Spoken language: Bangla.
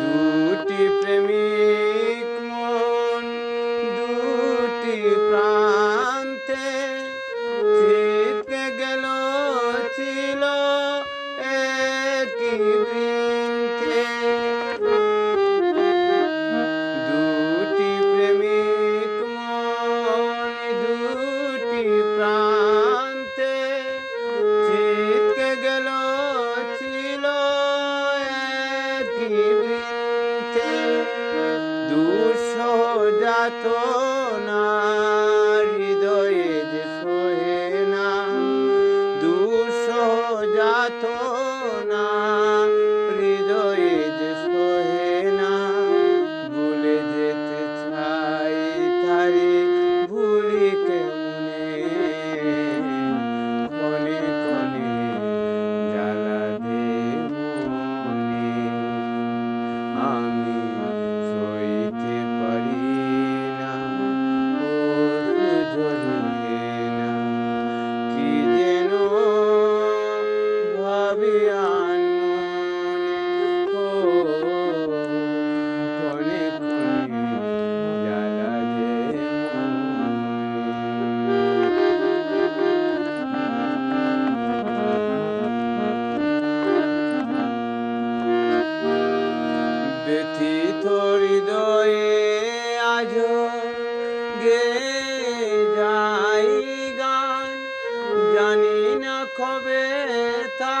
দুটি প্রেমিক বৃন্তে দুঃসহ যাত না হৃদয়ে কবে তা